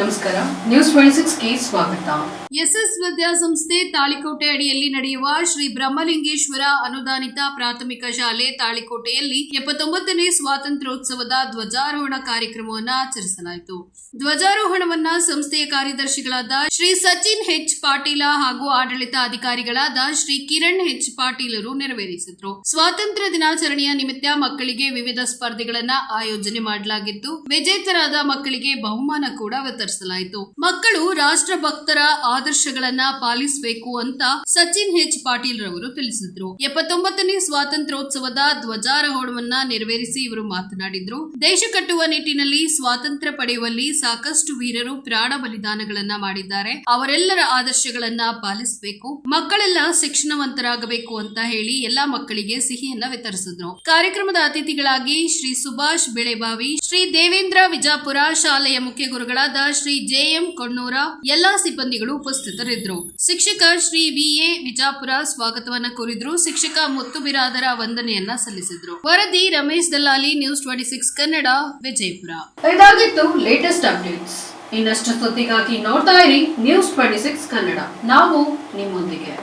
ನಮಸ್ಕಾರ. News twenty ಸಿಕ್ಸ್ಗೆ ಸ್ವಾಗತ. S S ವಿದ್ಯಾಸಂಸ್ಥೆ ತಾಳಿಕೋಟೆ ಅಡಿಯಲ್ಲಿ ನಡೆಯುವ ಶ್ರೀ ಬ್ರಹ್ಮಲಿಂಗೇಶ್ವರ ಅನುದಾನಿತ ಪ್ರಾಥಮಿಕ ಶಾಲೆ ತಾಳಿಕೋಟೆಯಲ್ಲಿ ಎಪ್ಪತ್ತೊಂಬತ್ತನೇ ಸ್ವಾತಂತ್ರ್ಯೋತ್ಸವದ ಧ್ವಜಾರೋಹಣ ಕಾರ್ಯಕ್ರಮವನ್ನು ಆಚರಿಸಲಾಯಿತು. ಧ್ವಜಾರೋಹಣವನ್ನ ಸಂಸ್ಥೆಯ ಕಾರ್ಯದರ್ಶಿಗಳಾದ ಶ್ರೀ ಸಚಿನ್ ಹೆಚ್ ಪಾಟೀಲ ಹಾಗೂ ಆಡಳಿತ ಅಧಿಕಾರಿಗಳಾದ ಶ್ರೀ ಕಿರಣ್ ಹೆಚ್ ಪಾಟೀಲರು ನೆರವೇರಿಸಿದ್ರು. ಸ್ವಾತಂತ್ರ್ಯ ದಿನಾಚರಣೆಯ ನಿಮಿತ್ತ ಮಕ್ಕಳಿಗೆ ವಿವಿಧ ಸ್ಪರ್ಧೆಗಳನ್ನ ಆಯೋಜನೆ ಮಾಡಲಾಗಿದ್ದು, ವಿಜೇತರಾದ ಮಕ್ಕಳಿಗೆ ಬಹುಮಾನ ಕೂಡ ವಿತರಿಸಲಾಯಿತು ಮಕ್ಕಳು ರಾಷ್ಟ್ರಭಕ್ತರ ಆದರ್ಶಗಳನ್ನ ಪಾಲಿಸಬೇಕು ಅಂತ ಸಚಿನ್ ಹೆಚ್ ಪಾಟೀಲ್ ರವರು ತಿಳಿಸಿದ್ರು. ಎಪ್ಪತ್ತೊಂಬತ್ತನೇ ಸ್ವಾತಂತ್ರ್ಯೋತ್ಸವದ ಧ್ವಜಾರೋಹಣವನ್ನ ನೆರವೇರಿಸಿ ಇವರು ಮಾತನಾಡಿದ್ರು. ದೇಶ ಕಟ್ಟುವ ನಿಟ್ಟಿನಲ್ಲಿ ಸ್ವಾತಂತ್ರ್ಯ ಪಡೆಯುವಲ್ಲಿ ಸಾಕಷ್ಟು ವೀರರು ಪ್ರಾಣ ಬಲಿದಾನಗಳನ್ನ ಮಾಡಿದ್ದಾರೆ. ಅವರೆಲ್ಲರ ಆದರ್ಶಗಳನ್ನ ಪಾಲಿಸಬೇಕು. ಮಕ್ಕಳೆಲ್ಲ ಶಿಕ್ಷಣವಂತರಾಗಬೇಕು ಅಂತ ಹೇಳಿ ಎಲ್ಲಾ ಮಕ್ಕಳಿಗೆ ಸಿಹಿಯನ್ನ ವಿತರಿಸಿದ್ರು. ಕಾರ್ಯಕ್ರಮದ ಅತಿಥಿಗಳಾಗಿ ಶ್ರೀ ಸುಭಾಷ್ ಬೆಳೆಬಾವಿ, ಶ್ರೀ ದೇವೇಂದ್ರ ವಿಜಾಪುರ ಶಾಲೆಯ ಮುಖ್ಯ ಗುರುಗಳಾದ ಶ್ರೀ ಜೆಎಂ ಕೊಣ್ಣೂರ ಎಲ್ಲಾ ಸಿಬ್ಬಂದಿಗಳು ಉಪಸ್ಥಿತರಿದ್ದರು. ಶಿಕ್ಷಕ ಶ್ರೀ ವಿಎ ವಿಜಾಪುರ ಸ್ವಾಗತವನ್ನ ಕೋರಿದ್ರು. ಶಿಕ್ಷಕ ಮುತ್ತು ಬಿರಾದರ ವಂದನೆಯನ್ನ ಸಲ್ಲಿಸಿದ್ರು. ವರದಿ Ramesh Dallali news twenty six Kannada, Vijayapura. ಇದಾಗಿತ್ತು ಲೇಟೆಸ್ಟ್ ಅಪ್ಡೇಟ್ಸ್ ಇನ್ನಷ್ಟು ಸುದ್ದಿಗಾಗಿ ನೋಡ್ತಾ ಇರಿ ನ್ಯೂಸ್ ಟ್ವೆಂಟಿ ಸಿಕ್ಸ್ ಕನ್ನಡ. ನಾವು ನಿಮ್ಮೊಂದಿಗೆ.